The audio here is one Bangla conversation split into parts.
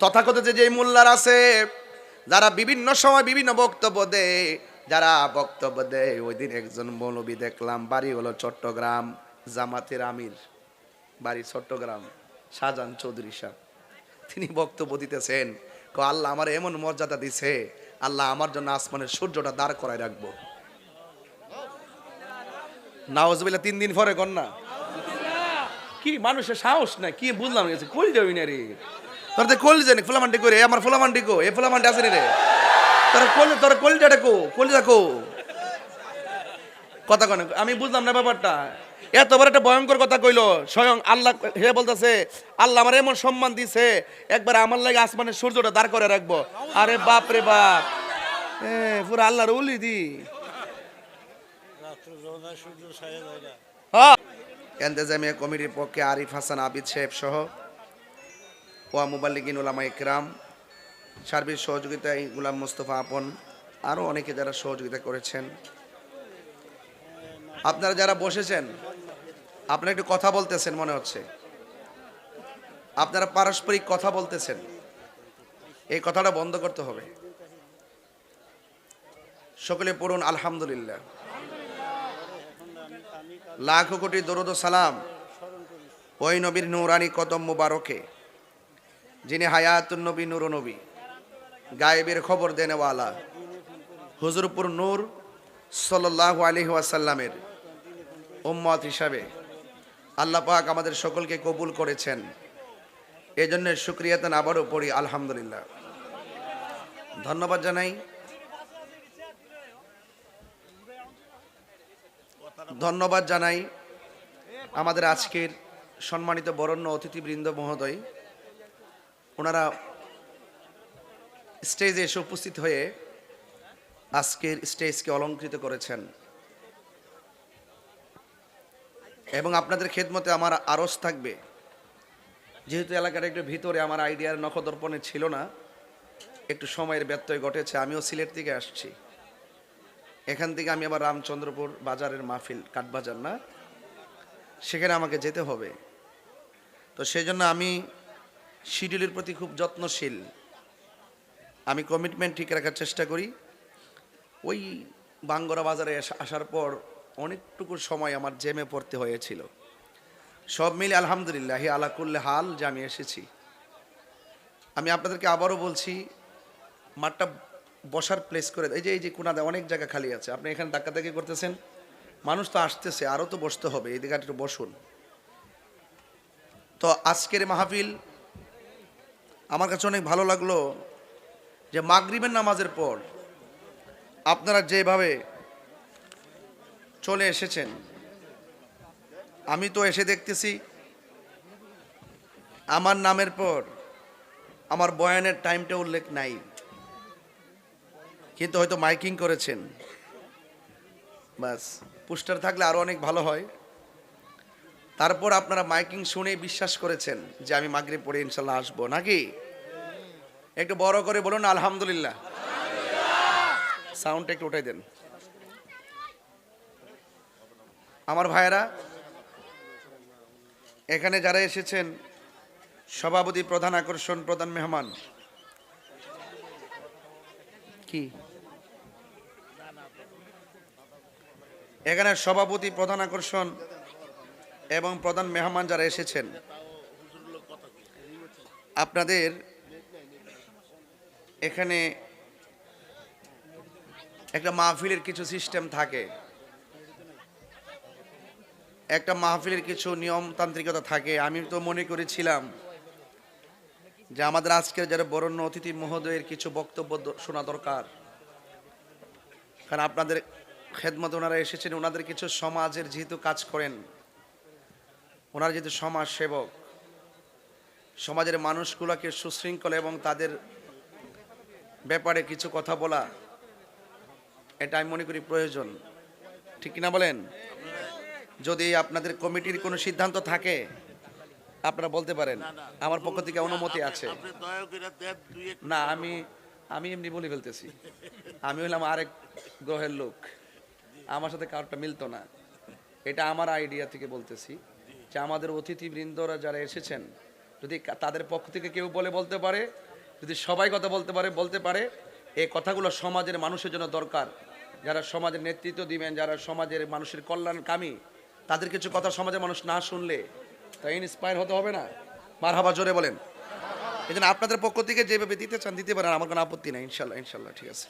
তথাকথিত যে মোল্লার আছে, যারা বিভিন্ন সময় বিভিন্ন বক্তব্য দেয়, যারা বক্তব্য দেয়, ওই দিন একজন মৌলবী দেখলাম, বাড়ি হলো চট্টগ্রাম, জামাতের আমির, বাড়ি চট্টগ্রাম, শাহজাহান চৌধুরী সাহেব। তিনি বক্তব্য দিতেছেন ক আল্লাহ আমার এমন মর্যাদা দিছে, আল্লাহ আমার জন্য আসমানের সূর্যটা দাঁড় করায় রাখব। নাওজবিল্লা তিন দিন পরে কন্যা। কি মানুষের সাহস না কি বুঝলাম কই যাবি না রে? তোর তো কল জানি ফুলামান্ডি করে আমার ফুলামান্ডি কো এ ফুলামান্ডি আছে রে। তোর কল তোর কলজাটা কো কলজা কো। কথা কনে আমি বুঝলাম না ব্যাপারটা। এত বড় একটা ভয়ঙ্কর কথা কইলো স্বয়ং আল্লাহ হে বলতেছে আল্লাহ আমার এমন সম্মান দিছে একবার আমার লাগে আসমানের সূর্যটা দাঁড় করে রাখব। আরে বাপ রে বাপ। এ পুরো আল্লাহর উলি দি। হ্যাঁ। এন্তেজামিয়া কমিটির পক্ষে আরিফ হাসান আবিদ সাহেব সহ ওয়া মুবাল্লিগিন উলামা ইকরাম, সার্বিক সহযোগিতায় গুলাম মোস্তফা আপন আরও অনেকে যারা সহযোগিতা করেছেন। আপনারা যারা বসেছেন, আপনারা একটু কথা বলতেছেন মনে হচ্ছে। আপনারা পারস্পরিক কথা বলতেছেন। এই কথাটা বন্ধ করতে হবে। সকলে পড়ুন, আলহামদুলিল্লাহ। লাখো কোটি দরুদ সালাম। ওই নবীর নূরানি কদম মুবারকে। যিনি হায়াতুন নবী নবী। গায়েবের খবর দেনেওয়ালা। হুজুরপুর নূর সাল্লাল্লাহু আলাইহি ওয়াসাল্লামের উম্মত হিসাবে আল্লাহ পাক আমাদের সকলকে কবুল করেছেন। এই জন্য সুক্রিয়াতান আবারও পড়ি, আলহামদুলিল্লাহ। ধন্যবাদ জানাই। ধন্যবাদ জানাই আমাদের আজকের সম্মানিত বরণ্য অতিথিবৃন্দ মহোদয়। ওনারা স্টেজে এসে উপস্থিত হয়ে আজকের স্টেজকে অলঙ্কৃত করেছেন। এবং আপনাদের খেদমতে আমার আরস থাকবে। যেহেতু এলাকাটা একটু ভিতরে আমার আইডিয়ার নখদর্পণে ছিল না, একটু সময়ের ব্যত্যয় ঘটেছে, আমিও সিলেট থেকে আসছি। এখান থেকে আমি আবার রামচন্দ্রপুর বাজারের মাহফিল, কাঠবাজার না? সেখানে আমাকে যেতে হবে। তো সেই জন্য আমি শিডিউলের প্রতি খুব যত্নশীল। আমি কমিটমেন্ট ঠিক রাখার চেষ্টা করি। ওই বাঙ্গরা বাজারে আসার পর অনেকটুকু সময় আমার জেমে পড়তে হয়েছিল। সব মিলে আলহামদুলিল্লাহ আলাকুল্লে হাল যে আমি এসেছি। আমি আপনাদেরকে আবারও বলছি, মাঠটা বসার প্লেস করে এই যে এই যে কোনাদে, অনেক জায়গা খালি আছে। আপনি এখানে ধাক্কাধাক্কি করতেছেন। মানুষ তো আসতেছে, আরও তো বসতে হবে। এই দিকে একটু বসুন। তো আজকের মাহফিল আমার কাছে অনেক ভালো লাগল যে মাগরিবের নামাজের পর আপনারা যেভাবে চলে এসেছেন, আমি তো এসে দেখতেছি আমার নামের পর আমার বয়ানের টাইমটা উল্লেখ নাই, কিন্তু হয়তো মাইকিং করেছেন। বাস, পোস্টার থাকলে আরও অনেক ভালো হয়। তারপর আপনারা মাইকিং শুনে বিশ্বাস করেছেন যে আমি মাগরিব পড়ে ইনশাল্লাহ আসব, নাকি? একটু বড় করে বলুন, আলহামদুলিল্লাহ। সাউন্ডটা একটু উঠাই দেন। আমার ভাইয়েরা, এখানে যারা এসেছেন, সভাপতি, প্রধান আকর্ষণ, প্রধান মেহমান। কি? এখানে সভাপতি, প্রধান আকর্ষণ এবং প্রধান মেহমান যারা এসেছেন, আপনাদের এখানে একটা মাহফিলের কিছু সিস্টেম থাকে। একটা মাহফিলের কিছু নিয়মতান্ত্রিকতা থাকে। আমি তো মনে করেছিলাম যে আমাদের আজকের যারা বরণ্য অতিথি মহোদয়ের কিছু বক্তব্য শোনা দরকার। কারণ আপনাদের খেদমত ওনারা এসেছেন, ওনাদের কিছু সমাজের যেহেতু কাজ করেন ওনারা যেহেতু সমাজ সেবক সমাজের মানুষগুলোকে সুশৃঙ্খল এবং তাদের ব্যাপারে কিছু কথা বলা এটা আমি মনে করি প্রয়োজন। ঠিক কিনা বলেন? যদি আপনাদের কমিটির কোনো সিদ্ধান্ত থাকে আপনারা বলতে পারেন। আমার পক্ষ থেকে অনুমতি আছে। না আমি আমি এমনি বলে ফেলতেছি। আমি হলাম আরেক গ্রহের লোক। আমার সাথে কারোরটা মিলতো না। এটা আমার আইডিয়া থেকে বলতেছি। যে আমাদের অতিথিবৃন্দরা যারা এসেছেন, যদি তাদের পক্ষ থেকে কেউ বলে বলতে পারে, যদি সবাই কথা বলতে পারে বলতে পারে এই কথাগুলো সমাজের মানুষের জন্য দরকার। যারা সমাজের নেতৃত্ব দিবেন, যারা সমাজের মানুষের কল্যাণকামী, তাদের কিছু কথা সমাজের মানুষ না শুনলে তা ইন্সপায়ার হতে হবে না? মার হাবা জোরে বলেন। এই জন্য আপনাদের পক্ষ থেকে যেভাবে দিতে চান, দিতে পারেন, আমার কোনো আপত্তি নাই, ইনশাল্লাহ ইনশাল্লাহ, ঠিক আছে।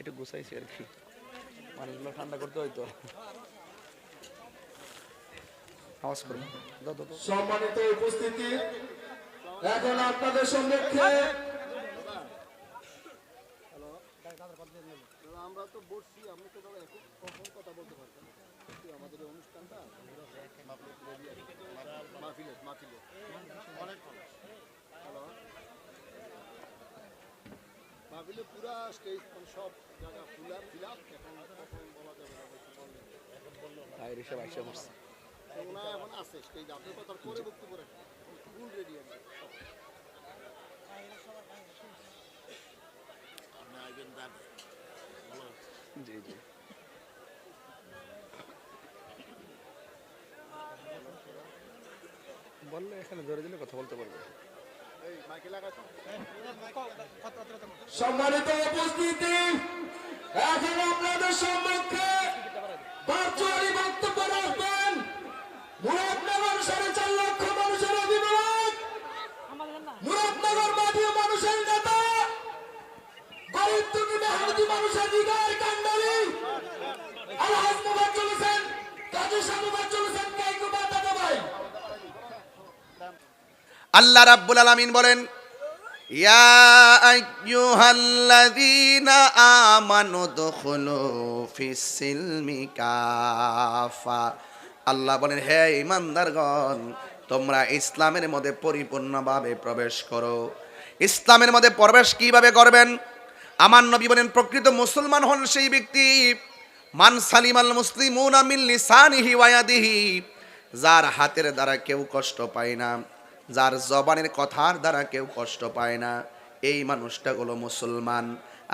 একটু গুছাইছি আর কি। মানুষগুলো ঠান্ডা করতে হয়তো আওয়াজ। সম্মানিত উপস্থিতি এখন আপনাদের সম্মুখে আমরা তো বসছি আপনি তো দাদা এখন কখন কথা বলতে কিন্তু আমাদের এই অনুষ্ঠানটা মাহফিলে মাহফিলে। অনেক হ্যালো মাহফিলে পুরা স্টেজ মানে সব জায়গা ফুলা ফিল এখন কখন বলা যাবে না একটু বললেন ভাইয়ের হিসাব আইসা বসছে তো ওনারা এখন আছে স্টেজ আপনার কথার পরে বক্তব্য রাখেন। ফুল রেডি আছে। আপনি আইবেন দাঁড় জি জি। বললে এখানে ধরে দিলে কথা বলতে পারবে। এই সম্মানিত উপস্থিতি এখন আপনাদের সম্মুখে আল্লাহ রাব্বুল আলামিন বলেন, ইয়া আইয়ুহাল্লাযীনা আমানু ফিস সিলমি কাফা। আল্লাহ বলেন, হে ইমানদারগণ তোমরা ইসলামের মধ্যে পরিপূর্ণভাবে প্রবেশ করো। ইসলামের মধ্যে প্রবেশ কীভাবে করবেন? আমার নবী বলেন, প্রকৃত মুসলমান হন সেই ব্যক্তি। মান লিসানিহি ওয়া ইয়াদিহি। যার হাতের দ্বারা কেউ কষ্ট পায় না, যার জবানের কথার দ্বারা কেউ কষ্ট পায় না। এই মানুষটা হলো মুসলমান।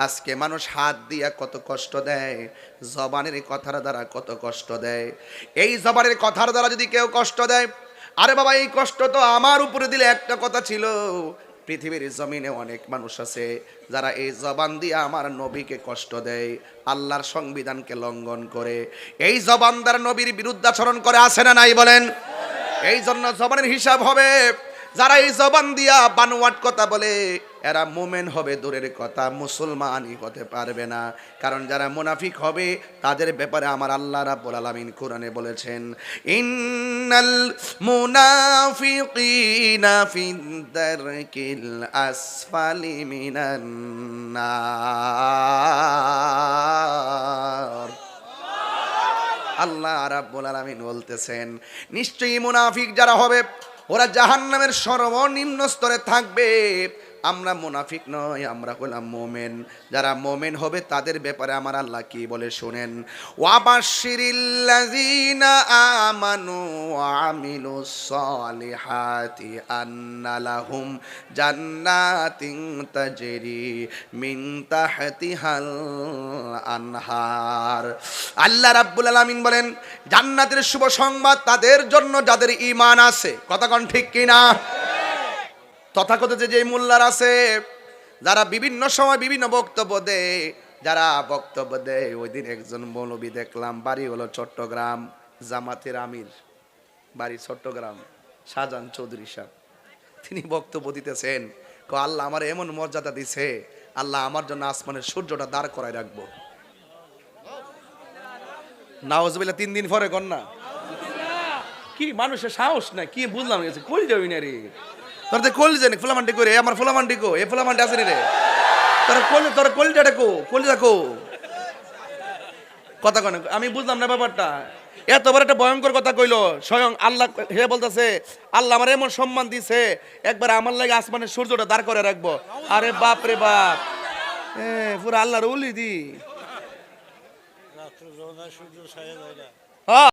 আজকে মানুষ হাত দিয়া কত কষ্ট দেয়, জবানের কথার দ্বারা কত কষ্ট দেয়। এই জবানের কথার দ্বারা যদি কেউ কষ্ট দেয়, আরে বাবা, এই কষ্ট তো আমার উপরে দিলে একটা কথা ছিল পৃথিবীর জমিনে অনেক মানুষ আছে যারা এই জবান দিয়ে আমার নবীকে কষ্ট দেয়, আল্লাহর সংবিধানকে লঙ্ঘন করে। এই জবানদার নবীর বিরুদ্ধাচরণ করে আসে না নাই বলেন? এই জন্য জবানের হিসাব হবে। যারা এই জবান দিয়া বানোয়াট কথা বলে, এরা মোমেন হবে দূরের কথা, মুসলমানই হতে পারবে না। কারণ যারা মুনাফিক হবে, তাদের ব্যাপারে আমার আল্লাহ রাব্বুল আলামিন কোরআনে বলেছেন, ইন্নাল মুনাফিকিনা ফিদ দারকিল আসফালি মিনান নার। আল্লাহ রাব্বুল আলামিন বলতেছেন, নিশ্চয়ই মুনাফিক যারা হবে ওরা জাহান্নামের সর্বনিম্ন স্তরে থাকবে। আমরা মুনাফিক নয় আমরা হলাম মোমেন। যারা মোমেন হবে, তাদের ব্যাপারে আমার আল্লাহ কি বলে শুনেন? আমানু মিন আনহার। আল্লাহ রাব্বুল আলামিন বলেন, জান্নাতের শুভ সংবাদ তাদের জন্য যাদের ঈমান আছে। কথা কোন ঠিক কিনা? তথাকথিত যে মোল্লার আছে, যারা বিভিন্ন সময় বিভিন্ন বক্তব্য দেয়, যারা বক্তব্য দেয় ওই দিন একজন মৌলবী দেখলাম, বাড়ি হলো চট্টগ্রাম, জামাতের আমির। বাড়ি চট্টগ্রাম, শাহজাহান চৌধুরী সাহেব। তিনি বক্তব্য দিতেছেন, ক, আল্লাহ আমার এমন মর্যাদা দিছে, আল্লাহ আমার জন্য আসমানের সূর্যটা দাঁড় করায় রাখব। নাওজবিল্লা তিন দিন পরে কন্যা। কি মানুষের সাহস না কি বুঝলাম গেছে কই যাবি না রে? তোর তো কল জানি ফুলামান্ডি করে আমার ফুলামান্ডি কো এ ফুলামান্ডি আছে রে? তোর কল তোর কলজাটা কো? কলজা কো? কথা কন আমি বুঝলাম না ব্যাপারটা। এতবার একটা ভয়ঙ্কর কথা কইলো স্বয়ং আল্লাহ হে বলতেছে আল্লাহ আমার এমন সম্মান দিছে একবার আমার লাগে আসমানের সূর্যটা দাঁড় করে রাখব। আরে বাপ রে বাপ। এ পুরো আল্লাহর উলি দি। হ্যাঁ।